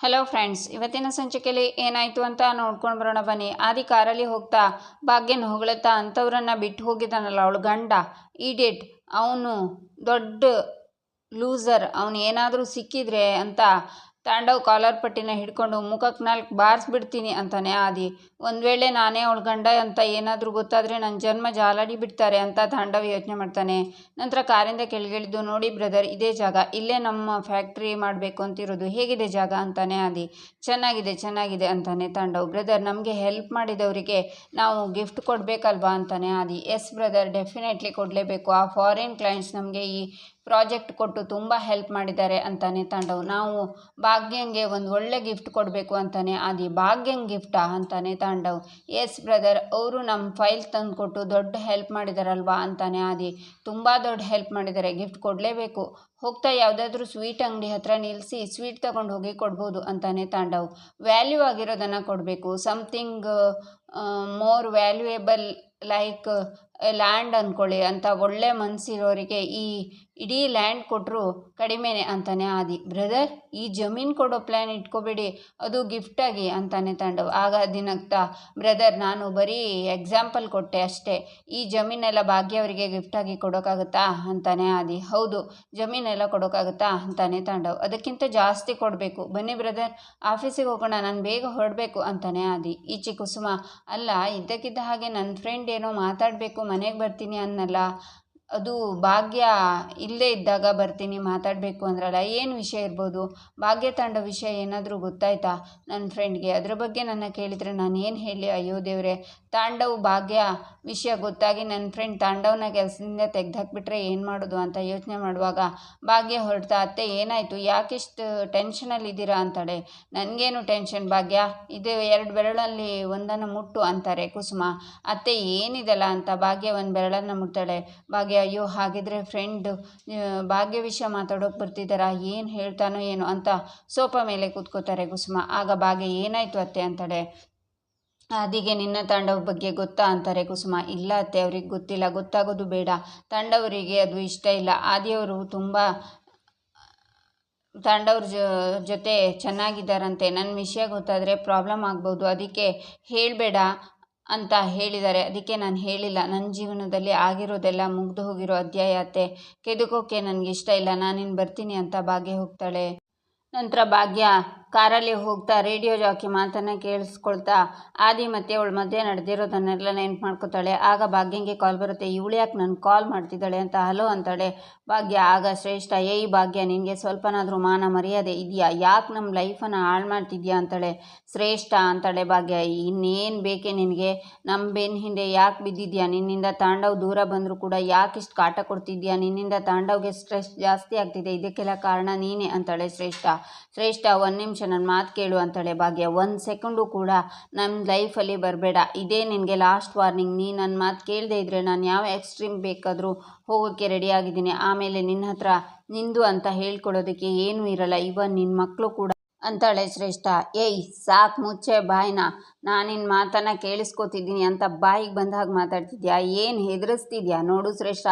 Hello friends ಇವತ್ತಿನ ಸಂಚಿಕೆಯಲ್ಲಿ ಏನಾಯಿತು ಅಂತ ನೋಡ್ಕೊಂಡು ಬರೋಣ ಬನ್ನಿ. ಆದಿ ಕಾರಲ್ಲಿ ಹೋಗ್ತಾ, ಭಾಗ್ಯನ ಹೊಗಳುತ್ತಾ ಅಂಥವ್ರನ್ನ ಬಿಟ್ಟು ಹೋಗಿದ್ದಾನಲ್ಲ ಅವಳು ಗಂಡ. ಈಡೇಟ್ ಅವನು ದೊಡ್ಡ ಲೂಸರ್ ಅವನು ಏನಾದರೂ ಸಿಕ್ಕಿದ್ರೆ ಅಂತ ತಾಂಡವ್ ಕಾಲರ್ ಪಟ್ಟಿನ ಹಿಡ್ಕೊಂಡು ಮುಖಕ್ಕೆ ನಾಲ್ಕು ಬಾರಿಸ್ಬಿಡ್ತೀನಿ ಅಂತಾನೆ ಆದಿ. ಒಂದು ವೇಳೆ ನಾನೇ ಅವಳ ಗಂಡ ಅಂತ ಏನಾದರೂ ಗೊತ್ತಾದರೆ ನನ್ನ ಜನ್ಮ ಜಾಲಾಡಿ ಬಿಡ್ತಾರೆ ಅಂತ ತಾಂಡವ್ ಯೋಚನೆ ಮಾಡ್ತಾನೆ. ನಂತರ ಕಾರಿಂದ ಕೆಳಗಿಳಿದು, ನೋಡಿ ಬ್ರದರ್, ಇದೇ ಜಾಗ. ಇಲ್ಲೇ ನಮ್ಮ ಫ್ಯಾಕ್ಟ್ರಿ ಮಾಡಬೇಕು ಅಂತಿರೋದು. ಹೇಗಿದೆ ಜಾಗ? ಅಂತಾನೆ ಆದಿ. ಚೆನ್ನಾಗಿದೆ ಚೆನ್ನಾಗಿದೆ ಅಂತಾನೆ ತಾಂಡವ್. ಬ್ರದರ್, ನಮಗೆ ಹೆಲ್ಪ್ ಮಾಡಿದವರಿಗೆ ನಾವು ಗಿಫ್ಟ್ ಕೊಡಬೇಕಲ್ವಾ? ಅಂತಾನೆ ಆದಿ. ಎಸ್ ಬ್ರದರ್, ಡೆಫಿನೆಟ್ಲಿ ಕೊಡಲೇಬೇಕು. ಆ ಫಾರಿನ್ ಕ್ಲೈಂಟ್ಸ್ ನಮಗೆ ಈ ಪ್ರಾಜೆಕ್ಟ್ ಕೊಟ್ಟು ತುಂಬ ಹೆಲ್ಪ್ ಮಾಡಿದ್ದಾರೆ ಅಂತಾನೆ ತಾಂಡವ್. ನಾವು ಭಾಗ್ಯಂಗೆ ಒಂದು ಒಳ್ಳೆ ಗಿಫ್ಟ್ ಕೊಡಬೇಕು ಅಂತಾನೆ, ಆದಿ ಭಾಗ್ಯಂಗೆ ಗಿಫ್ಟಾ ಅಂತಾನೆ ತಾಂಡವ್. ಎಸ್ ಬ್ರದರ್ ಅವರು ನಮ್ಮ ಫೈಲ್ ತಂದು ಕೊಟ್ಟು ದೊಡ್ಡ ಹೆಲ್ಪ್ ಮಾಡಿದಾರಲ್ವಾ ಅಂತಾನೆ ಆದಿ. ತುಂಬ ದೊಡ್ಡ ಹೆಲ್ಪ್ ಮಾಡಿದ್ದಾರೆ, ಗಿಫ್ಟ್ ಕೊಡಲೇಬೇಕು. ಹೋಗ್ತಾ ಯಾವುದಾದ್ರೂ ಸ್ವೀಟ್ ಅಂಗಡಿ ಹತ್ರ ನಿಲ್ಲಿಸಿ ಸ್ವೀಟ್ ತಗೊಂಡು ಹೋಗಿ ಕೊಡ್ಬೋದು ಅಂತಾನೆ ತಾಂಡವ್. ವ್ಯಾಲ್ಯೂ ಆಗಿರೋದನ್ನು ಕೊಡಬೇಕು. Something more valuable like land ಅಂದ್ಕೊಳ್ಳಿ ಅಂತ ಒಳ್ಳೆ ಮನಸ್ಸಿರೋರಿಗೆ ಈ ಇಡೀ ಲ್ಯಾಂಡ್ ಕೊಟ್ಟರು ಕಡಿಮೆನೆ ಅಂತಾನೆ ಆದಿ. ಬ್ರದರ್, ಈ ಜಮೀನು ಕೊಡೋ ಪ್ಲ್ಯಾನ್ ಇಟ್ಕೋಬೇಡಿ. ಅದು ಗಿಫ್ಟಾಗಿ ಅಂತಾನೆ ತಾಂಡವ್ ಆಗ ದಿನಕ್ತ ಬ್ರದರ್, ನಾನು ಬರೀ ಎಕ್ಸಾಂಪಲ್ ಕೊಟ್ಟೆ ಅಷ್ಟೇ. ಈ ಜಮೀನೆಲ್ಲ ಭಾಗ್ಯವರಿಗೆ ಗಿಫ್ಟಾಗಿ ಕೊಡೋಕ್ಕಾಗುತ್ತಾ ಅಂತಾನೆ ಆದಿ. ಹೌದು, ಜಮೀನೆಲ್ಲ ಕೊಡೋಕ್ಕಾಗುತ್ತಾ ಅಂತಾನೆ ತಾಂಡವ್ ಅದಕ್ಕಿಂತ ಜಾಸ್ತಿ ಕೊಡಬೇಕು. ಬನ್ನಿ ಬ್ರದರ್, ಆಫೀಸಿಗೆ ಹೋಗೋಣ, ನಾನು ಬೇಗ ಹೊರಡಬೇಕು ಅಂತಾನೆ ಆದಿ. ಈಚೆ ಕುಸುಮ, ಅಲ್ಲ, ಇದ್ದಕ್ಕಿದ್ದ ಹಾಗೆ ನನ್ನ ಫ್ರೆಂಡ್ ಏನೋ ಮಾತಾಡಬೇಕು, ಮನೆಗೆ ಬರ್ತೀನಿ ಅನ್ನಲ್ಲ. ಅದು ಭಾಗ್ಯ ಇಲ್ಲೇ ಇದ್ದಾಗ ಬರ್ತೀನಿ, ಮಾತಾಡಬೇಕು ಅಂದ್ರಲ್ಲ, ಏನು ವಿಷಯ ಇರ್ಬೋದು? ಭಾಗ್ಯ ತಾಂಡ ವಿಷಯ ಏನಾದರೂ ಗೊತ್ತಾಯ್ತಾ ನನ್ನ ಫ್ರೆಂಡ್ಗೆ ಅದ್ರ ಬಗ್ಗೆ ನನ್ನ ಕೇಳಿದರೆ ನಾನು ಏನು ಹೇಳಿ, ಅಯ್ಯೋ ದೇವರೇ, ತಾಂಡವು ಭಾಗ್ಯ ವಿಷಯ ಗೊತ್ತಾಗಿ ನನ್ನ ಫ್ರೆಂಡ್ ತಾಂಡವನ ಕೆಲಸದಿಂದ ತೆಗೆದಾಕ್ಬಿಟ್ರೆ ಏನು ಮಾಡೋದು ಅಂತ ಯೋಚನೆ ಮಾಡುವಾಗ, ಭಾಗ್ಯ ಹೊರಡ್ತಾ, ಅತ್ತೆ, ಏನಾಯಿತು? ಯಾಕಿಷ್ಟು ಟೆನ್ಷನಲ್ಲಿ ಇದ್ದೀರಾ ಅಂತಾಳೆ. ನನಗೇನು ಟೆನ್ಷನ್ ಭಾಗ್ಯ? ಇದು ಎರಡು ಬೆರಳಲ್ಲಿ ಒಂದನ್ನು ಮುಟ್ಟು, ಅಂತಾರೆ ಕುಸುಮ. ಅತ್ತೆ, ಏನಿದೆಲ್ಲ ಅಂತ? ಭಾಗ್ಯ ಒಂದು ಬೆರಳನ್ನು ಮುಟ್ತಾಳೆ. ಭಾಗ್ಯ, ಅಯ್ಯೋ, ಹಾಗಿದ್ರೆ ಫ್ರೆಂಡ್ ಭಾಗ್ಯ ವಿಷಯ ಮಾತಾಡೋಕೆ ಬರ್ತಿದ್ದಾರಾ ಏನು ಹೇಳ್ತಾನೋ ಏನೋ? ಅಂತ ಸೋಫಾ ಮೇಲೆ ಕೂತ್ಕೋತಾರೆ ಕುಸುಮ. ಆಗ ಭಾಗ್ಯ, ಏನಾಯಿತು ಅತ್ತೆ? ಅಂತಾಳೆ. ಆದಿಗೆ ನಿನ್ನ ತಾಂಡವ ಬಗ್ಗೆ ಗೊತ್ತಾ ಅಂತಾರೆ ಕುಸುಮ. ಇಲ್ಲ ಅತ್ತೆ, ಅವ್ರಿಗೆ ಗೊತ್ತಿಲ್ಲ. ಗೊತ್ತಾಗೋದು ಬೇಡ. ತಾಂಡವರಿಗೆ ಅದು ಇಷ್ಟ ಇಲ್ಲ. ಆದಿಯವರು ತುಂಬ ತಾಂಡವ್ರ ಜೊತೆ ಚೆನ್ನಾಗಿದ್ದಾರಂತೆ. ನನ್ನ ವಿಷಯ ಗೊತ್ತಾದರೆ ಪ್ರಾಬ್ಲಮ್ ಆಗ್ಬೋದು. ಅದಕ್ಕೆ ಹೇಳಬೇಡ ಅಂತ ಹೇಳಿದ್ದಾರೆ. ಅದಕ್ಕೆ ನಾನು ಹೇಳಿಲ್ಲ. ನನ್ನ ಜೀವನದಲ್ಲಿ ಆಗಿರೋದೆಲ್ಲ ಮುಗ್ದು ಹೋಗಿರೋ ಅಧ್ಯಾಯ ಅತ್ತೆ. ಕೆದಕೋಕೆ ನನಗೆ ಇಷ್ಟ ಇಲ್ಲ. ನಾನಿನ್ನು ಬರ್ತೀನಿ ಅಂತ ಭಾಗ್ಯ ಹೋಗ್ತಾಳೆ. ನಂತರ ಭಾಗ್ಯ ಕಾರಲ್ಲಿ ಹೋಗ್ತಾ ರೇಡಿಯೋ ಜಾಕಿ ಮಾತನ್ನು ಕೇಳಿಸ್ಕೊಳ್ತಾ ಆದಿ ಮತ್ತೆ ಅವಳ ಮಧ್ಯೆ ನಡೆದಿರೋದನ್ನೆಲ್ಲ ನೆನ್ಪು ಮಾಡ್ಕೊತಾಳೆ. ಆಗ ಭಾಗ್ಯಂಗೆ ಕಾಲ್ ಬರುತ್ತೆ. ಇವಳು ಯಾಕೆ ನಾನು ಕಾಲ್ ಮಾಡ್ತಿದ್ದಾಳೆ ಅಂತ ಹಲೋ ಅಂತಾಳೆ. ಭಾಗ್ಯ, ಆಗ ಶ್ರೇಷ್ಠ ಏಯ್ ಭಾಗ್ಯ, ನಿನಗೆ ಸ್ವಲ್ಪನಾದರೂ ಮಾನ ಮರ್ಯಾದೆ ಇದೆಯಾ? ಯಾಕೆ ನಮ್ಮ ಲೈಫನ್ನು ಹಾಳು ಮಾಡ್ತಿದ್ಯಾ? ಅಂತಾಳೆ. ಶ್ರೇಷ್ಠ ಅಂತಾಳೆ ಭಾಗ್ಯ. ಇನ್ನೇನು ಬೇಕೆ ನಿನಗೆ? ನಮ್ಮ ಬೆನ್ನ ಹಿಂದೆ ಯಾಕೆ ಬಿದ್ದಿದ್ಯಾ? ನಿನ್ನಿಂದ ತಾಂಡವ್ ದೂರ ಬಂದರೂ ಕೂಡ ಯಾಕೆ ಇಷ್ಟು ಕಾಟ ಕೊಡ್ತಿದ್ಯಾ? ನಿನ್ನಿಂದ ತಾಂಡವ್ಗೆ ಸ್ಟ್ರೆಸ್ ಜಾಸ್ತಿ ಆಗ್ತಿದೆ. ಇದಕ್ಕೆಲ್ಲ ಕಾರಣ ನೀನೇ ಅಂತಾಳೆ ಶ್ರೇಷ್ಠ. ಶ್ರೇಷ್ಠ, ಒಂದು ನಿಮಿಷ ನನ್ನ ಮಾತು ಕೇಳು ಅಂತಾಳೆ ಭಾಗ್ಯ, ಒಂದು ಸೆಕೆಂಡು ಕೂಡ ನನ್ನ ಲೈಫಲ್ಲಿ ಬರಬೇಡ. ಇದೇ ನಿನಗೆ ಲಾಸ್ಟ್ ವಾರ್ನಿಂಗ್ ನೀ ನನ್ನ ಮಾತು ಕೇಳದೇ ಇದ್ದರೆ ನಾನು ಯಾವ ಎಕ್ಸ್ಟ್ರೀಮ್ ಬೇಕಾದರೂ ಹೋಗೋಕ್ಕೆ ರೆಡಿಯಾಗಿದ್ದೀನಿ ಆಮೇಲೆ ನಿನ್ನ ಹತ್ರ ನಿಂದು ಅಂತ ಹೇಳ್ಕೊಡೋದಕ್ಕೆ ಏನೂ ಇರಲ್ಲ. ಇವನ್ ನಿನ್ನ ಮಕ್ಕಳು ಕೂಡ ಅಂತಾಳೆ ಶ್ರೇಷ್ಠ. ಏಯ್, ಸಾಕು ಮುಚ್ಚೆ ಬಾಯ್ನ. ನಾನಿನ್ನ ಮಾತನ್ನು ಕೇಳಿಸ್ಕೊತಿದ್ದೀನಿ ಅಂತ ಬಾಯಿಗೆ ಬಂದ ಹಾಗೆ ಮಾತಾಡ್ತಿದ್ಯಾ? ಏನು ಹೆದರಿಸ್ತಿದ್ಯಾ? ನೋಡು ಶ್ರೇಷ್ಠ,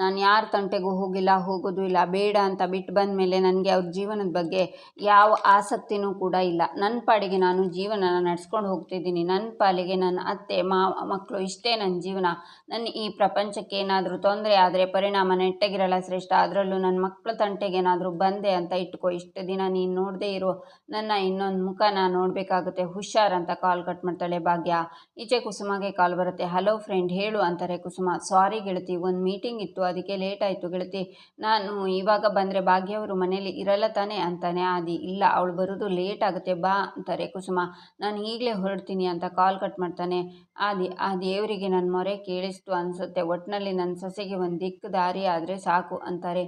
ನಾನು ಯಾರ ತಂಟೆಗೂ ಹೋಗಿಲ್ಲ, ಹೋಗೋದು ಇಲ್ಲ, ಬೇಡ ಅಂತ ಬಿಟ್ಟು ಬಂದ ಮೇಲೆ ನನಗೆ ಅವ್ರ ಜೀವನದ ಬಗ್ಗೆ ಯಾವ ಆಸಕ್ತಿನೂ ಕೂಡ ಇಲ್ಲ. ನನ್ನ ಪಾಡಿಗೆ ನಾನು ಜೀವನ ನಡೆಸ್ಕೊಂಡು ಹೋಗ್ತಿದ್ದೀನಿ. ನನ್ನ ಪಾಲಿಗೆ ನನ್ನ ಅತ್ತೆ, ಮಾವ ಮಕ್ಕಳು ಇಷ್ಟೇ ನನ್ನ ಜೀವನ. ನನ್ನ ಈ ಪ್ರಪಂಚಕ್ಕೆ ಏನಾದರೂ ತೊಂದರೆ ಆದರೆ ಪರಿಣಾಮ ನೆಟ್ಟಗಿರಲ್ಲ ಶ್ರೇಷ್ಠ. ಅದರಲ್ಲೂ ನನ್ನ ಮಕ್ಕಳ ತಂಟೆಗೆ ಏನಾದರೂ ಬಂದೆ ಅಂತ ಇಟ್ಕೋ. ಇಷ್ಟು ದಿನ ನೀನು ನೋಡದೇ ಇರೋ ನನ್ನ ಇನ್ನೊಂದು ಮುಖನ ನೋಡಬೇಕಾಗುತ್ತೆ. ಹುಷಾರ್ ಅಂತ ಕಾಲ್ ಕಟ್ ಮಾಡ್ತಾಳೆ ಭಾಗ್ಯ. ಈಚೆ ಕುಸುಮಗೆ ಕಾಲ್ ಬರುತ್ತೆ. ಹಲೋ ಫ್ರೆಂಡ್, ಹೇಳು ಅಂತಾರೆ ಕುಸುಮ. ಸಾರಿ ಗೆಳತಿ, ಒಂದು ಮೀಟಿಂಗ್ ಇತ್ತು. ಅದಕ್ಕೆ ಲೇಟ್ ಆಯಿತು ಗೆಳತಿ. ನಾನು ಇವಾಗ ಬಂದರೆ ಭಾಗ್ಯವರು ಮನೇಲಿ ಇರಲ್ಲ ತಾನೆ? ಅಂತಾನೆ ಆದಿ. ಇಲ್ಲ, ಅವಳು ಬರೋದು ಲೇಟ್ ಆಗುತ್ತೆ, ಬಾ ಅಂತಾರೆ ಕುಸುಮ. ನಾನು ಈಗಲೇ ಹೊರಡ್ತೀನಿ ಅಂತ ಕಾಲ್ ಕಟ್ ಮಾಡ್ತಾನೆ ಆದಿ. ಆ ದೇವರಿಗೆ ನನ್ನ ಮೊರೆ ಕೇಳಿಸ್ತು ಅನಿಸುತ್ತೆ. ಒಟ್ಟಿನಲ್ಲಿ ನನ್ನ ಸೊಸೆಗೆ ಒಂದು ದಿಕ್ಕು ದಾರಿ ಆದರೆ ಸಾಕು ಅಂತಾರೆ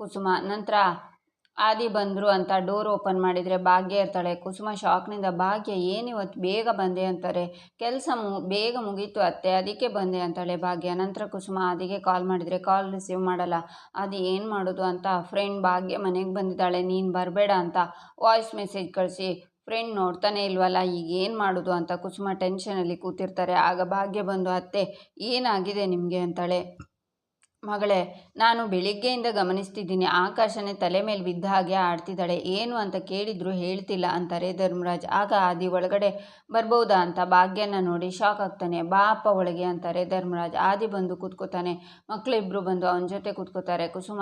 ಕುಸುಮ. ನಂತರ ಆದಿ ಬಂದರು ಅಂತ ಡೋರ್ ಓಪನ್ ಮಾಡಿದರೆ ಭಾಗ್ಯ ಇರ್ತಾಳೆ. ಕುಸುಮ ಶಾಕ್ನಿಂದ, ಭಾಗ್ಯ ಏನಿವತ್ತು ಬೇಗ ಬಂದೆ ಅಂತಾರೆ. ಕೆಲಸ ಮು, ಬೇಗ ಮುಗೀತು ಅತ್ತೆ, ಅದಕ್ಕೆ ಬಂದೆ ಅಂತಾಳೆ ಭಾಗ್ಯ. ನಂತರ ಕುಸುಮ ಆದಿಗೆ ಕಾಲ್ ಮಾಡಿದರೆ, ಕಾಲ್ ರಿಸೀವ್ ಮಾಡಲ್ಲ. ಅದು ಏನು ಮಾಡೋದು ಅಂತ, ಫ್ರೆಂಡ್ ಭಾಗ್ಯ ಮನೆಗೆ ಬಂದಿದ್ದಾಳೆ, ನೀನು ಬರಬೇಡ ಅಂತ ವಾಯ್ಸ್ ಮೆಸೇಜ್ ಕಳಿಸಿ ಫ್ರೆಂಡ್ ನೋಡ್ತಾನೆ ಇಲ್ವಲ್ಲ, ಈಗ ಏನು ಮಾಡೋದು ಅಂತ ಕುಸುಮ ಟೆನ್ಷನಲ್ಲಿ ಕೂತಿರ್ತಾರೆ. ಆಗ ಭಾಗ್ಯ ಬಂದು, ಅತ್ತೆ, ಏನಾಗಿದೆ ನಿಮಗೆ? ಅಂತಾಳೆ. ಮಗಳೇ, ನಾನು ಬೆಳಿಗ್ಗೆಯಿಂದ ಗಮನಿಸ್ತಿದ್ದೀನಿ. ಆಕಾಶನೇ ತಲೆ ಮೇಲೆ ಬಿದ್ದ ಹಾಗೆ ಆಡ್ತಿದ್ದಾಳೆ. ಏನು ಅಂತ ಕೇಳಿದ್ರು ಹೇಳ್ತಿಲ್ಲ ಅಂತಾರೆ ಧರ್ಮರಾಜ್. ಆಗ ಆದಿ ಒಳಗಡೆ ಬರ್ಬೋದಾ ಅಂತ ಭಾಗ್ಯನ ನೋಡಿ ಶಾಕ್ ಆಗ್ತಾನೆ. ಬಾ ಅಪ್ಪ ಒಳಗೆ ಅಂತಾರೆ ಧರ್ಮರಾಜ್. ಆದಿ ಬಂದು ಕೂತ್ಕೋತಾನೆ. ಮಕ್ಕಳಿಬ್ಬರು ಬಂದು ಅವನ ಜೊತೆ ಕೂತ್ಕೋತಾರೆ. ಕುಸುಮ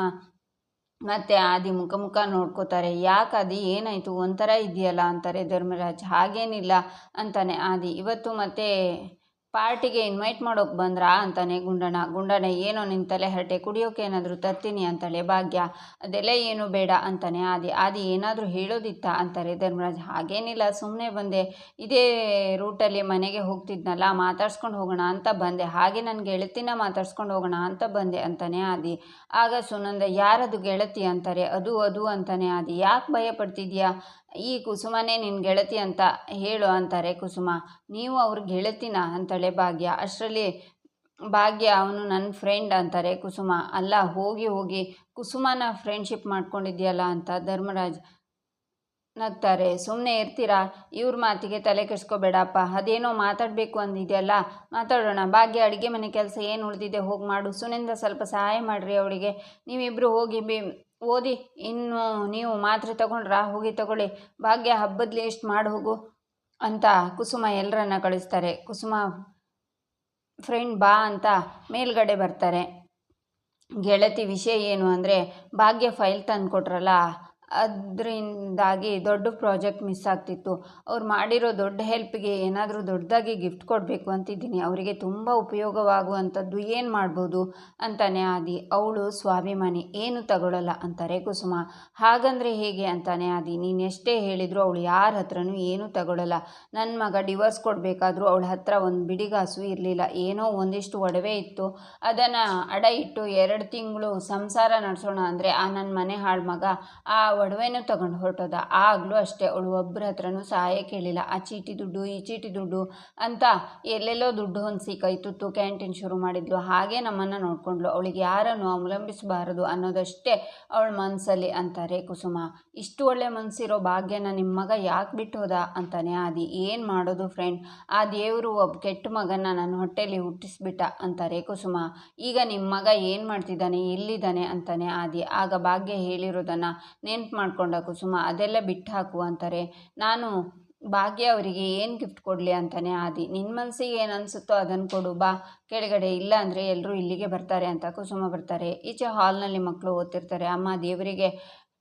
ಮತ್ತೆ ಆದಿ ಮುಖ ಮುಖ ನೋಡ್ಕೋತಾರೆ. ಯಾಕೆ ಆದಿ, ಏನಾಯಿತು? ಒಂಥರ ಇದೆಯಲ್ಲ ಅಂತಾರೆ ಧರ್ಮರಾಜ್. ಹಾಗೇನಿಲ್ಲ ಅಂತಾನೆ ಆದಿ. ಇವತ್ತು ಮತ್ತೆ ಪಾರ್ಟಿಗೆ ಇನ್ವೈಟ್ ಮಾಡೋಕೆ ಬಂದ್ರಾ ಅಂತಾನೆ ಗುಂಡಣ್ಣ ಗುಂಡಣ್ಣ ಏನೋ ನಿನ್ನ ತಲೆ ಹರಟೆ, ಕುಡಿಯೋಕೆ ಏನಾದರೂ ತರ್ತೀನಿ ಅಂತಾಳೆ, ಭಾಗ್ಯ. ಅದೆಲ್ಲ ಏನು ಬೇಡ, ಅಂತಾನೆ ಆದಿ. ಆದಿ, ಏನಾದರೂ ಹೇಳೋದಿತ್ತ? ಅಂತಾರೆ ಧರ್ಮರಾಜ್. ಹಾಗೇನಿಲ್ಲ ಸುಮ್ಮನೆ ಬಂದೆ. ಇದೇ ರೂಟಲ್ಲಿ ಮನೆಗೆ ಹೋಗ್ತಿದ್ನಲ್ಲ, ಮಾತಾಡ್ಸ್ಕೊಂಡು ಹೋಗೋಣ ಅಂತ ಬಂದೆ. ಹಾಗೆ ನನ್ನ ಗೆಳತಿನ ಮಾತಾಡ್ಸ್ಕೊಂಡು ಹೋಗೋಣ ಅಂತ ಬಂದೆ, ಅಂತಾನೆ ಆದಿ. ಆಗ ಸುನಂದ, ಯಾರದು ಗೆಳತಿ? ಅಂತಾರೆ. ಅದು ಅದು, ಅಂತಾನೆ ಆದಿ. ಯಾಕೆ ಭಯ ಪಡ್ತಿದ್ಯಾ? ಈ ಕುಸುಮನೇ ನಿನ್ನ ಗೆಳತಿ ಅಂತ ಹೇಳು, ಅಂತಾರೆ ಕುಸುಮ. ನೀವು ಅವ್ರ ಗೆಳತಿನ? ಅಂತಾಳೆ ಭಾಗ್ಯ. ಅಷ್ಟರಲ್ಲಿ ಭಾಗ್ಯ ಅವನು ನನ್ನ ಫ್ರೆಂಡ್ ಅಂತಾರೆ ಕುಸುಮ. ಅಲ್ಲ, ಹೋಗಿ ಹೋಗಿ ಕುಸುಮನ ಫ್ರೆಂಡ್ಶಿಪ್ ಮಾಡ್ಕೊಂಡಿದ್ಯಲ್ಲ ಅಂತ ಧರ್ಮರಾಜ್ ನಗ್ತಾರೆ. ಸುಮ್ಮನೆ ಇರ್ತೀರಾ? ಇವ್ರ ಮಾತಿಗೆ ತಲೆ ಕೆಡಿಸ್ಕೋಬೇಡಪ್ಪ. ಅದೇನೋ ಮಾತಾಡಬೇಕು ಅಂದಿದೆಯಲ್ಲ? ಮಾತಾಡೋಣ. ಭಾಗ್ಯ ಅಡುಗೆ ಮನೆ ಕೆಲಸ ಏನು ಉಳಿದಿದೆ ಹೋಗಿ ಮಾಡು. ಸುನಿಂದ ಸ್ವಲ್ಪ ಸಹಾಯ ಮಾಡಿರಿ ಅವಳಿಗೆ. ನೀವಿಬ್ಬರು ಹೋಗಿ ಬಿ, ಓದಿ. ಇನ್ನು ನೀವು ಮಾತ್ರೆ ತಗೊಂಡ್ರಾ? ಹೋಗಿ ತಗೊಳ್ಳಿ. ಭಾಗ್ಯ ಹಬ್ಬದ ಲೇಸ್ಟ್ ಮಾಡಿ ಹೋಗು ಅಂತ ಕುಸುಮ ಎಲ್ಲರನ್ನ ಕಳಿಸ್ತಾರೆ. ಕುಸುಮ ಫ್ರೆಂಡ್ ಬಾ ಅಂತ ಮೇಲ್ಗಡೆ ಬರ್ತಾರೆ. ಗೆಳತಿ ವಿಷಯ ಏನು ಅಂದರೆ ಭಾಗ್ಯ ಫೈಲ್ ತಂದು ಕೊಟ್ರಲ್ಲ ಅದರಿಂದಾಗಿ ದೊಡ್ಡ ಪ್ರಾಜೆಕ್ಟ್ ಮಿಸ್ ಆಗ್ತಿತ್ತು. ಅವ್ರು ಮಾಡಿರೋ ದೊಡ್ಡ ಹೆಲ್ಪ್ಗೆ ಏನಾದರೂ ದೊಡ್ಡದಾಗಿ ಗಿಫ್ಟ್ ಕೊಡಬೇಕು ಅಂತಿದ್ದೀನಿ. ಅವರಿಗೆ ತುಂಬ ಉಪಯೋಗವಾಗುವಂಥದ್ದು ಏನು ಮಾಡ್ಬೋದು ಅಂತಾನೆ ಆದಿ. ಅವಳು ಸ್ವಾಭಿಮಾನಿ, ಏನು ತಗೊಳ್ಳಲ್ಲ ಅಂತಾರೆ ಕುಸುಮ. ಹಾಗಂದರೆ ಹೇಗೆ ಅಂತಾನೆ ಆದಿ. ನೀನು ಎಷ್ಟೇ ಹೇಳಿದರೂ ಅವಳು ಯಾರ ಹತ್ರನೂ ಏನೂ ತಗೊಳ್ಳಲ್ಲ ನನ್ನ ಮಗ ಡಿವೋರ್ಸ್ ಕೊಡಬೇಕಾದ್ರೂ ಅವಳ ಹತ್ರ ಒಂದು ಬಿಡಿಗಾಸು ಇರಲಿಲ್ಲ. ಏನೋ ಒಂದಿಷ್ಟು ಒಡವೆ ಇತ್ತು. ಅದನ್ನು ಅಡ ಇಟ್ಟು ಎರಡು ತಿಂಗಳು ಸಂಸಾರ ನಡೆಸೋಣ ಅಂದರೆ ಆ ನನ್ನ ಮನೆ ಹಾಳು ಮಗ, ಆ ಒಡವೆನೂ ತಗೊಂಡು ಹೊರಟೋದ. ಆಗಲೂ ಅಷ್ಟೇ, ಅವಳು ಒಬ್ಬರ ಹತ್ರನೂ ಸಹಾಯ ಕೇಳಿಲ್ಲ. ಆ ಚೀಟಿ ದುಡ್ಡು, ಈ ಚೀಟಿ ದುಡ್ಡು ಅಂತ ಎಲ್ಲೆಲ್ಲೋ ದುಡ್ಡು ಹೊಂದಿಸಿ ಕೈ ತುತ್ತು ಕ್ಯಾಂಟೀನ್ ಶುರು ಮಾಡಿದ್ಲು. ಹಾಗೆ ನಮ್ಮನ್ನು ನೋಡಿಕೊಂಡ್ಲು ಅವಳಿಗೆ ಯಾರನ್ನು ಅವಲಂಬಿಸಬಾರದು ಅನ್ನೋದಷ್ಟೇ ಅವಳ ಮನಸ್ಸಲ್ಲಿ ಅಂತಾರೆ ಕುಸುಮ. ಇಷ್ಟು ಒಳ್ಳೆ ಮನಸ್ಸಿರೋ ಭಾಗ್ಯನ ನಿಮ್ಮ ಮಗ ಯಾಕೆ ಬಿಟ್ಟು ಹೋದ? ಅಂತಾನೆ ಆದಿ. ಏನು ಮಾಡೋದು ಫ್ರೆಂಡ್ ಆ ದೇವರು ಒಬ್ಬ ಕೆಟ್ಟ ಮಗನ ನನ್ನ ಹೊಟ್ಟೆಲಿ ಹುಟ್ಟಿಸ್ಬಿಟ್ಟ, ಅಂತಾರೆ ಕುಸುಮ. ಈಗ ನಿಮ್ಮ ಮಗ ಏನು ಮಾಡ್ತಿದ್ದಾನೆ? ಎಲ್ಲಿದ್ದಾನೆ? ಅಂತಾನೆ ಆದಿ. ಆಗ ಭಾಗ್ಯ ಹೇಳಿರೋದನ್ನು ನೆನ್ಪು ಮಾಡ್ಕೊಂಡ ಕುಸುಮ ಅದೆಲ್ಲ ಬಿಟ್ಟು ಹಾಕು ಅಂತಾರೆ. ನಾನು ಭಾಗ್ಯ ಅವರಿಗೆ ಏನು ಗಿಫ್ಟ್ ಕೊಡಲಿ ಅಂತಾನೆ ಆದಿ. ನಿನ್ನ ಮನಸ್ಸಿಗೆ ಏನು ಅನಿಸುತ್ತೋ ಅದನ್ನು ಕೊಡು, ಬಾ. ಕೆಳಗಡೆ ಇಲ್ಲ ಅಂದರೆ ಎಲ್ಲರೂ ಇಲ್ಲಿಗೆ ಬರ್ತಾರೆ ಅಂತ ಕುಸುಮ ಬರ್ತಾರೆ. ಈಚೆ ಹಾಲ್ನಲ್ಲಿ ಮಕ್ಕಳು ಓದ್ತಿರ್ತಾರೆ. ಅಮ್ಮ ದೇವರಿಗೆ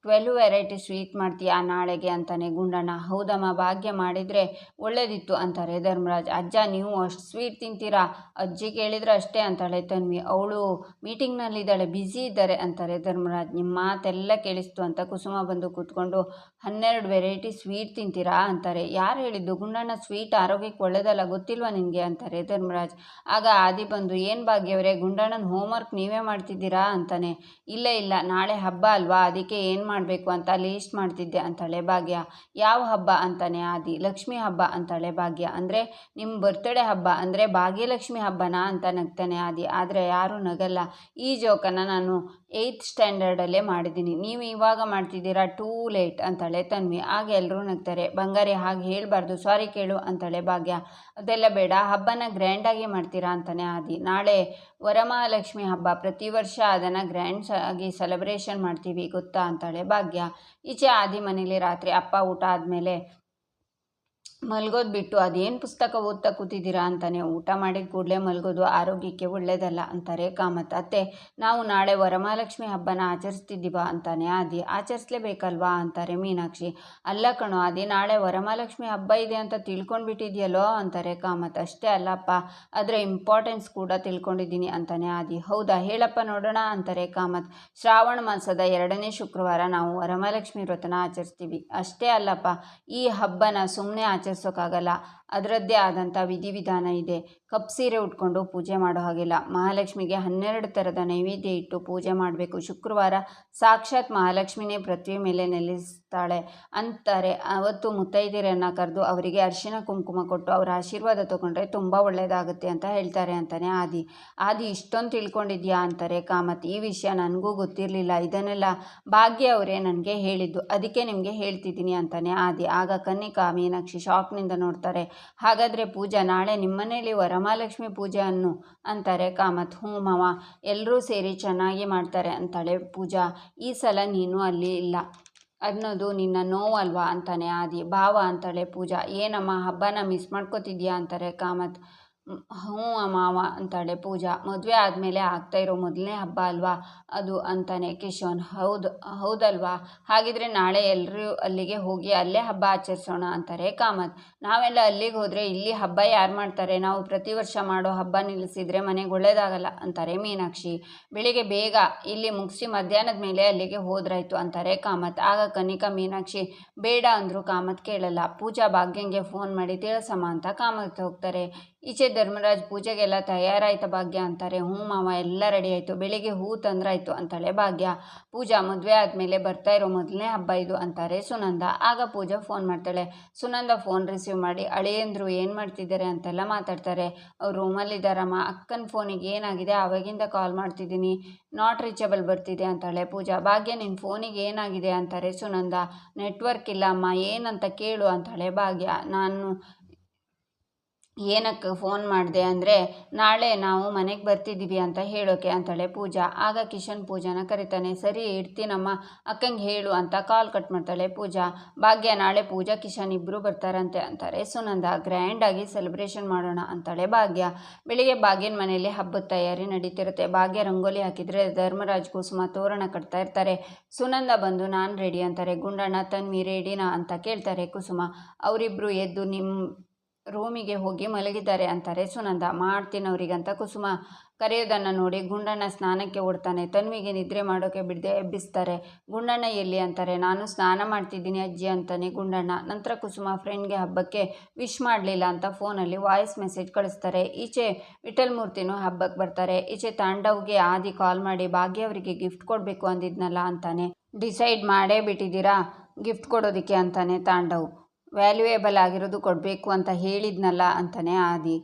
ಟ್ವೆಲ್ವ್ ವೆರೈಟಿ ಸ್ವೀಟ್ ಮಾಡ್ತೀಯಾ ನಾಳೆಗೆ ಅಂತಾನೆ ಗುಂಡಣ್ಣ, ಹೌದಮ್ಮ, ಭಾಗ್ಯ ಮಾಡಿದರೆ ಒಳ್ಳೇದಿತ್ತು ಅಂತಾರೆ ಧರ್ಮರಾಜ್. ಅಜ್ಜ, ನೀವು ಅಷ್ಟು ಸ್ವೀಟ್ ತಿಂತೀರಾ? ಅಜ್ಜಿ ಕೇಳಿದರೆ ಅಷ್ಟೇ ಅಂತಾಳೆ ತನ್ವಿ. ಅವಳು ಮೀಟಿಂಗ್ನಲ್ಲಿದ್ದಾಳೆ, ಬ್ಯುಸಿ ಇದ್ದಾರೆ ಅಂತಾರೆ ಧರ್ಮರಾಜ್. ನಿಮ್ಮ ಮಾತೆಲ್ಲ ಕೇಳಿಸ್ತು ಅಂತ ಕುಸುಮ ಬಂದು ಕೂತ್ಕೊಂಡು, ಹನ್ನೆರಡು ವೆರೈಟಿ ಸ್ವೀಟ್ ತಿಂತೀರಾ ಅಂತಾರೆ. ಯಾರು ಹೇಳಿದ್ದು? ಗುಂಡಣ್ಣ ಸ್ವೀಟ್ ಆರೋಗ್ಯಕ್ಕೆ ಒಳ್ಳೇದಲ್ಲ, ಗೊತ್ತಿಲ್ವಾ ನಿನಗೆ? ಅಂತಾರೆ ಧರ್ಮರಾಜ್. ಆಗ ಆದಿ ಬಂದು, ಏನು ಭಾಗ್ಯವರೇ, ಗುಂಡಣ್ಣನ ಹೋಮ್ವರ್ಕ್ ನೀವೇ ಮಾಡ್ತಿದ್ದೀರಾ ಅಂತಾನೆ. ಇಲ್ಲ ಇಲ್ಲ, ನಾಳೆ ಹಬ್ಬ ಅಲ್ವಾ, ಅದಕ್ಕೆ ಏನು ಮಾಡಬೇಕು ಅಂತ ಲೀಸ್ಟ್ ಮಾಡ್ತಿದ್ದೆ ಅಂತಾಳೆ ಭಾಗ್ಯ. ಯಾವ ಹಬ್ಬ ಅಂತಾನೆ ಆದಿ, ಲಕ್ಷ್ಮಿ ಹಬ್ಬ ಅಂತಾಳೆ ಭಾಗ್ಯ. ಅಂದರೆ ನಿಮ್ಮ ಬರ್ತ್ಡೇ ಹಬ್ಬ, ಅಂದರೆ ಭಾಗ್ಯಲಕ್ಷ್ಮಿ ಹಬ್ಬನಾ ಅಂತ ನಗ್ತಾನೆ ಆದಿ. ಆದರೆ ಯಾರೂ ನಗಲ್ಲ. ಈ ಜೋಕನ್ನು ನಾನು ಏಯ್ತ್ ಸ್ಟ್ಯಾಂಡರ್ಡಲ್ಲೇ ಮಾಡಿದ್ದೀನಿ. ನೀವು ಇವಾಗ ಮಾಡ್ತಿದ್ದೀರಾ? ಟೂ ಲೇಟ್ ಅಂತಾಳೆ ತನ್ವಿ. ಆಗ ಎಲ್ಲರೂ ನಗ್ತಾರೆ. ಬಂಗಾರಿ, ಹಾಗೆ ಹೇಳಬಾರ್ದು. ಸಾರಿ ಕೇಳು ಅಂತಾಳೆ ಭಾಗ್ಯ. ಅದೆಲ್ಲ ಬೇಡ. ಹಬ್ಬನ ಗ್ರ್ಯಾಂಡಾಗಿ ಮಾಡ್ತೀರಾ ಅಂತಾನೆ ಆದಿ. ನಾಳೆ ವರಮಹಾಲಕ್ಷ್ಮಿ ಹಬ್ಬ. ಪ್ರತಿ ವರ್ಷ ಅದನ್ನು ಗ್ರ್ಯಾಂಡ್ಸ್ ಆಗಿ ಸೆಲೆಬ್ರೇಷನ್ ಮಾಡ್ತೀವಿ. ಗೊತ್ತಾ? ಅಂತಾಳೆ ಭಾಗ್ಯ. ಈಚೆ ಆದಿ ಮನೇಲಿ ರಾತ್ರಿ ಅಪ್ಪ ಊಟ ಆದಮೇಲೆ ಮಲ್ಗೋದು ಬಿಟ್ಟು ಅದೇನು ಪುಸ್ತಕ ಓದ್ತಾ ಕೂತಿದ್ದೀರಾ ಅಂತಾನೆ ಊಟ ಮಾಡಿದ ಕೂಡಲೇ ಮಲ್ಗೋದು ಆರೋಗ್ಯಕ್ಕೆ ಒಳ್ಳೆಯದಲ್ಲ ಅಂತಾರೆ ಕಾಮತ್. ಅತ್ತೆ, ನಾವು ನಾಳೆ ವರಮಹಾಲಕ್ಷ್ಮಿ ಹಬ್ಬನ ಆಚರಿಸ್ತಿದ್ದೀವ ಅಂತಾನೆ ಆದಿ. ಆಚರಿಸ್ಲೇಬೇಕಲ್ವಾ ಅಂತಾರೆ ಮೀನಾಕ್ಷಿ. ಅಲ್ಲ ಕಣೋ ಆದಿ ನಾಳೆ ವರಮಹಾಲಕ್ಷ್ಮಿ ಹಬ್ಬ ಇದೆ ಅಂತ ತಿಳ್ಕೊಂಡ್ಬಿಟ್ಟಿದ್ಯಲ್ಲೋ ಅಂತಾರೆ ಕಾಮತ್. ಅಷ್ಟೇ ಅಲ್ಲಪ್ಪ, ಅದರ ಇಂಪಾರ್ಟೆನ್ಸ್ ಕೂಡ ತಿಳ್ಕೊಂಡಿದ್ದೀನಿ ಅಂತಾನೆ ಆದಿ. ಹೌದಾ, ಹೇಳಪ್ಪ ನೋಡೋಣ ಅಂತಾರೆ ಕಾಮತ್. ಶ್ರಾವಣ ಮಾಸದ ಎರಡನೇ ಶುಕ್ರವಾರ ನಾವು ವರಮಹಾಲಕ್ಷ್ಮಿ ವ್ರತನ ಆಚರಿಸ್ತೀವಿ. ಅಷ್ಟೇ ಅಲ್ಲಪ್ಪ, ಈ ಹಬ್ಬನ ಸುಮ್ಮನೆ ಆಚರಿಸೋಕ್ಕಾಗಲ್ಲ ಅದರದ್ದೇ ಆದಂಥ ವಿಧಿವಿಧಾನ ಇದೆ. ಕಪ್ಪು ಸೀರೆ ಉಟ್ಕೊಂಡು ಪೂಜೆ ಮಾಡೋ ಹಾಗಿಲ್ಲ. ಮಹಾಲಕ್ಷ್ಮಿಗೆ ಹನ್ನೆರಡು ಥರದ ನೈವೇದ್ಯ ಇಟ್ಟು ಪೂಜೆ ಮಾಡಬೇಕು. ಶುಕ್ರವಾರ ಸಾಕ್ಷಾತ್ ಮಹಾಲಕ್ಷ್ಮಿನೇ ಪೃಥ್ವಿ ಮೇಲೆ ನೆಲೆಸ್ತಾಳೆ. ಅಂತಾರೆ, ಅವತ್ತು ಮುತ್ತೈದೆಯರನ್ನು ಕರೆದು ಅವರಿಗೆ ಅರಿಶಿನ ಕುಂಕುಮ ಕೊಟ್ಟು ಅವರ ಆಶೀರ್ವಾದ ತಗೊಂಡ್ರೆ ತುಂಬ ಒಳ್ಳೆಯದಾಗುತ್ತೆ ಅಂತ ಹೇಳ್ತಾರೆ ಅಂತಾನೆ ಆದಿ. ಆದಿ, ಇಷ್ಟೊಂದು ತಿಳ್ಕೊಂಡಿದ್ಯಾ? ಅಂತಾರೆ ಕಾಮತ್. ಈ ವಿಷಯ ನನಗೂ ಗೊತ್ತಿರಲಿಲ್ಲ. ಇದನ್ನೆಲ್ಲ ಭಾಗ್ಯ ಅವರೇ ನನಗೆ ಹೇಳಿದ್ದು. ಅದಕ್ಕೆ ನಿಮಗೆ ಹೇಳ್ತಿದ್ದೀನಿ ಅಂತಾನೆ ಆದಿ. ಆಗ ಕನ್ನಿಕಾ ಮೀನಾಕ್ಷಿ ಶಾಕ್ನಿಂದ ನೋಡ್ತಾರೆ. ಹಾಗಾದರೆ ಪೂಜಾ, ನಾಳೆ ನಿಮ್ಮನೇಲಿ ವರಮಹಾಲಕ್ಷ್ಮಿ ಪೂಜೆ ಅನ್ನು ಅಂತಾರೆ. ಕಾಮತ್, ಹ್ಞೂ ಮಾವ ಎಲ್ಲರೂ ಸೇರಿ ಚೆನ್ನಾಗಿ ಮಾಡ್ತಾರೆ ಅಂತಾಳೆ ಪೂಜಾ. ಈ ಸಲ ನೀನು ಅಲ್ಲಿ ಇಲ್ಲ ಅನ್ನೋದು ನಿನ್ನ ನೋವಲ್ವಾ ಅಂತಾನೆ ಆದಿ. ಭಾವ ಅಂತಾಳೆ ಪೂಜಾ. ಏನಮ್ಮ, ಹಬ್ಬನ ಮಿಸ್ ಮಾಡ್ಕೋತಿದ್ಯಾ ಅಂತಾರೆ ಕಾಮತ್. ಹ್ಞೂ ಮಾವ ಅಂತಾಳೆ ಪೂಜಾ. ಮದುವೆ ಆದಮೇಲೆ ಆಗ್ತಾ ಇರೋ ಮೊದಲನೇ ಹಬ್ಬ ಅಲ್ವಾ? ಅದು ಅಂತಾನೆ ಕಿಶೋನ್. ಹೌದು, ಹೌದಲ್ವಾ? ಹಾಗಿದ್ರೆ ನಾಳೆ ಎಲ್ಲರೂ ಅಲ್ಲಿಗೆ ಹೋಗಿ ಅಲ್ಲೇ ಹಬ್ಬ ಆಚರಿಸೋಣ ಅಂತಾರೆ ಕಾಮತ್. ನಾವೆಲ್ಲ ಅಲ್ಲಿಗೆ ಹೋದರೆ ಇಲ್ಲಿ ಹಬ್ಬ ಯಾರು ಮಾಡ್ತಾರೆ? ನಾವು ಪ್ರತಿ ವರ್ಷ ಮಾಡೋ ಹಬ್ಬ ನಿಲ್ಲಿಸಿದರೆ ಮನೆಗೆ ಒಳ್ಳೇದಾಗಲ್ಲ ಅಂತಾರೆ ಮೀನಾಕ್ಷಿ. ಬೆಳಿಗ್ಗೆ ಬೇಗ ಇಲ್ಲಿ ಮುಗಿಸಿ ಮಧ್ಯಾಹ್ನದ ಮೇಲೆ ಅಲ್ಲಿಗೆ ಹೋದ್ರಾಯ್ತು ಅಂತಾರೆ ಕಾಮತ್. ಆಗ ಕನಿಕಾ ಮೀನಾಕ್ಷಿ, ಬೇಡ ಅಂದರು ಕಾಮತ್ ಕೇಳಲ್ಲ. ಪೂಜಾ ಭಾಗ್ಯಂಗೆ ಫೋನ್ ಮಾಡಿ, ತಿಳಿಸಮ್ಮ ಅಂತ ಕಾಮತ್ ಹೋಗ್ತಾರೆ. ಈಚೆ ಧರ್ಮರಾಜ್ ಪೂಜೆಗೆಲ್ಲ ತಯಾರಾಯ್ತ ಭಾಗ್ಯ ಅಂತಾರೆ. ಹ್ಞೂ ಮಾವ, ಎಲ್ಲ ರೆಡಿ ಆಯಿತು. ಬೆಳಿಗ್ಗೆ ಹೂ ತಂದ್ರಾಯ್ತು ಅಂತಾಳೆ ಭಾಗ್ಯ. ಪೂಜಾ ಮದುವೆ ಆದಮೇಲೆ ಬರ್ತಾ ಇರೋ ಮೊದಲನೇ ಹಬ್ಬ ಇದು ಅಂತಾರೆ ಸುನಂದ. ಆಗ ಪೂಜಾ ಫೋನ್ ಮಾಡ್ತಾಳೆ. ಸುನಂದ ಫೋನ್ ರಿಸೀವ್ ಮಾಡಿ, ಅಳಿಯಂದ್ರು ಏನು ಮಾಡ್ತಿದ್ದಾರೆ? ಅಂತೆಲ್ಲ ಮಾತಾಡ್ತಾರೆ. ಅವ್ರು ರೂಮಲ್ಲಿದ್ದಾರಮ್ಮ ಅಕ್ಕನ ಫೋನಿಗೆ ಏನಾಗಿದೆ? ಅವಾಗಿಂದ ಕಾಲ್ ಮಾಡ್ತಿದ್ದೀನಿ. ನಾಟ್ ರೀಚಬಲ್ ಬರ್ತಿದೆ ಅಂತಾಳೆ ಪೂಜಾ. ಭಾಗ್ಯ ನಿನ್ನ ಫೋನಿಗೆ ಏನಾಗಿದೆ? ಅಂತಾರೆ ಸುನಂದ. ನೆಟ್ವರ್ಕ್ ಇಲ್ಲ ಅಮ್ಮ ಏನಂತ ಕೇಳು ಅಂತಾಳೆ ಭಾಗ್ಯ. ನಾನು ಏನಕ್ಕೆ ಫೋನ್ ಮಾಡಿದೆ ಅಂದರೆ, ನಾಳೆ ನಾವು ಮನೆಗೆ ಬರ್ತಿದ್ದೀವಿ ಅಂತ ಹೇಳೋಕೆ ಅಂತಾಳೆ ಪೂಜಾ. ಆಗ ಕಿಶನ್ ಪೂಜಾನ ಕರಿತಾನೆ, ಸರಿ ಇಡ್ತೀನಮ್ಮ, ಅಕ್ಕಂಗೆ ಹೇಳು ಅಂತ ಕಾಲ್ ಕಟ್ ಮಾಡ್ತಾಳೆ ಪೂಜಾ. ಭಾಗ್ಯ, ನಾಳೆ ಪೂಜಾ, ಕಿಶನ್ ಇಬ್ಬರು ಬರ್ತಾರಂತೆ ಅಂತಾರೆ. ಸುನಂದ ಗ್ರ್ಯಾಂಡಾಗಿ ಸೆಲೆಬ್ರೇಷನ್ ಮಾಡೋಣ ಅಂತಾಳೆ ಭಾಗ್ಯ. ಬೆಳಿಗ್ಗೆ ಭಾಗ್ಯನ ಮನೆಯಲ್ಲಿ ಹಬ್ಬದ ತಯಾರಿ ನಡೀತಿರುತ್ತೆ. ಭಾಗ್ಯ ರಂಗೋಲಿ ಹಾಕಿದರೆ ಧರ್ಮರಾಜ್ ಕುಸುಮ ತೋರಣ ಕಟ್ತಾ ಇರ್ತಾರೆ. ಸುನಂದ ಬಂದು, ನಾನು ರೆಡಿ ಅಂತಾರೆ. ಗುಂಡಣ್ಣ ತನ್ಮಿ ರೆಡಿನಾ ಅಂತ ಕೇಳ್ತಾರೆ ಕುಸುಮ. ಅವರಿಬ್ಬರು ಎದ್ದು ನಿಮ್ಮ ರೂಮಿಗೆ ಹೋಗಿ ಮಲಗಿದ್ದಾರೆ ಅಂತಾರೆ. ಸುನಂದ ಮಾಡ್ತೀನಿ ಅವ್ರಿಗಂತ ಕುಸುಮ. ಕರೆಯೋದನ್ನು ನೋಡಿ ಗುಂಡಣ್ಣ ಸ್ನಾನಕ್ಕೆ ಓಡ್ತಾನೆ. ತನ್ವಿಗೆ ನಿದ್ರೆ ಮಾಡೋಕೆ ಬಿಡದೆ ಎಬ್ಬಿಸ್ತಾರೆ. ಗುಂಡಣ್ಣ ಎಲ್ಲಿ? ಅಂತಾರೆ. ನಾನು ಸ್ನಾನ ಮಾಡ್ತಿದ್ದೀನಿ ಅಜ್ಜಿ ಅಂತಾನೆ ಗುಂಡಣ್ಣ. ನಂತರ ಕುಸುಮ ಫ್ರೆಂಡ್ಗೆ ಹಬ್ಬಕ್ಕೆ ವಿಶ್ ಮಾಡಲಿಲ್ಲ ಅಂತ ಫೋನಲ್ಲಿ ವಾಯ್ಸ್ ಮೆಸೇಜ್ ಕಳಿಸ್ತಾರೆ. ಈಚೆ ವಿಠಲ್ ಮೂರ್ತಿನೂ ಹಬ್ಬಕ್ಕೆ ಬರ್ತಾರೆ. ಈಚೆ ತಾಂಡವ್ಗೆ ಆದಿ ಕಾಲ್ ಮಾಡಿ, ಭಾಗ್ಯ ಅವರಿಗೆ ಗಿಫ್ಟ್ ಕೊಡಬೇಕು ಅಂದಿದ್ನಲ್ಲ ಅಂತಾನೆ. ಡಿಸೈಡ್ ಮಾಡೇ ಬಿಟ್ಟಿದ್ದೀರಾ? ಗಿಫ್ಟ್ ಕೊಡೋದಕ್ಕೆ ಅಂತಾನೆ ತಾಂಡವ್. ವ್ಯಾಲ್ಯೂಯೇಬಲ್ ಆಗಿರೋದು ಕೊಡಬೇಕು ಅಂತ ಹೇಳಿದ್ನಲ್ಲ ಅಂತಾನೆ ಆದಿ.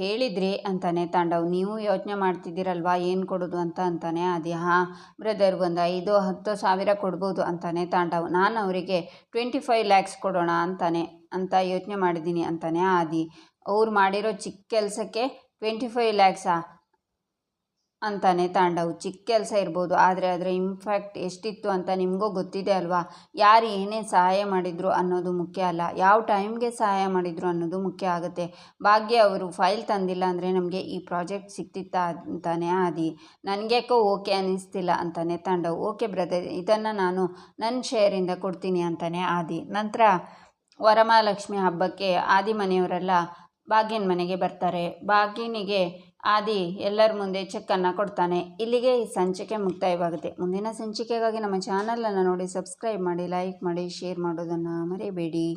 ಹೇಳಿದ್ರಿ ಅಂತಾನೆ ತಾಂಡವ್, ನೀವು ಯೋಚನೆ ಮಾಡ್ತಿದ್ದೀರಲ್ವಾ? ಏನು ಕೊಡೋದು ಅಂತ ಅಂತಾನೆ ಆದಿ. ಹಾಂ ಬ್ರದರ್ ಒಂದು ಐದು, ಹತ್ತು ಸಾವಿರ ಕೊಡ್ಬೋದು ಅಂತಾನೆ ತಾಂಡವ್. ನಾನು ಅವರಿಗೆ ಟ್ವೆಂಟಿ ಫೈವ್ ಲ್ಯಾಕ್ಸ್ ಕೊಡೋಣ ಅಂತಾನೆ, ಅಂತ ಯೋಚನೆ ಮಾಡಿದ್ದೀನಿ ಅಂತಾನೆ ಆದಿ. ಅವ್ರು ಮಾಡಿರೋ ಚಿಕ್ಕ ಕೆಲಸಕ್ಕೆ ಟ್ವೆಂಟಿ ಫೈವ್ ಲ್ಯಾಕ್ಸಾ ಅಂತಾನೆ ತಾಂಡವು. ಚಿಕ್ಕ ಕೆಲಸ ಇರ್ಬೋದು, ಆದರೆ ಅದರ ಇಂಫ್ಯಾಕ್ಟ್ ಎಷ್ಟಿತ್ತು ಅಂತ ನಿಮಗೂ ಗೊತ್ತಿದೆ ಅಲ್ವಾ? ಯಾರು ಏನೇ ಸಹಾಯ ಮಾಡಿದ್ರು ಅನ್ನೋದು ಮುಖ್ಯ ಅಲ್ಲ. ಯಾವ ಟೈಮ್ಗೆ ಸಹಾಯ ಮಾಡಿದ್ರು ಅನ್ನೋದು ಮುಖ್ಯ ಆಗುತ್ತೆ. ಭಾಗ್ಯ ಅವರು ಫೈಲ್ ತಂದಿಲ್ಲ ಅಂದರೆ ನಮಗೆ ಈ ಪ್ರಾಜೆಕ್ಟ್ ಸಿಕ್ತಿತ್ತಾ ಅಂತಾನೆ ಆದಿ. ನನಗೇಕೋ ಓಕೆ ಅನ್ನಿಸ್ತಿಲ್ಲ ಅಂತಾನೆ ತಾಂಡವು. ಓಕೆ ಬ್ರದರ್, ಇದನ್ನು ನಾನು ನನ್ನ ಶೇರಿಂದ ಕೊಡ್ತೀನಿ ಅಂತಾನೆ ಆದಿ. ನಂತರ ವರಮಹಾಲಕ್ಷ್ಮಿ ಹಬ್ಬಕ್ಕೆ ಆದಿ ಮನೆಯವರೆಲ್ಲ ಭಾಗ್ಯನ ಮನೆಗೆ ಬರ್ತಾರೆ. ಭಾಗ್ಯನಿಗೆ ಆದಿ ಎಲ್ಲರ ಮುಂದೆ ಚೆಕ್ಕನ್ನು ಕೊಡ್ತಾನೆ. ಇಲ್ಲಿಗೆ ಈ ಸಂಚಿಕೆ ಮುಕ್ತಾಯವಾಗುತ್ತೆ. ಮುಂದಿನ ಸಂಚಿಕೆಗಾಗಿ ನಮ್ಮ ಚಾನಲನ್ನು ನೋಡಿ ಸಬ್ಸ್ಕ್ರೈಬ್ ಮಾಡಿ, ಲೈಕ್ ಮಾಡಿ, ಶೇರ್ ಮಾಡೋದನ್ನು ಮರಿಬೇಡಿ.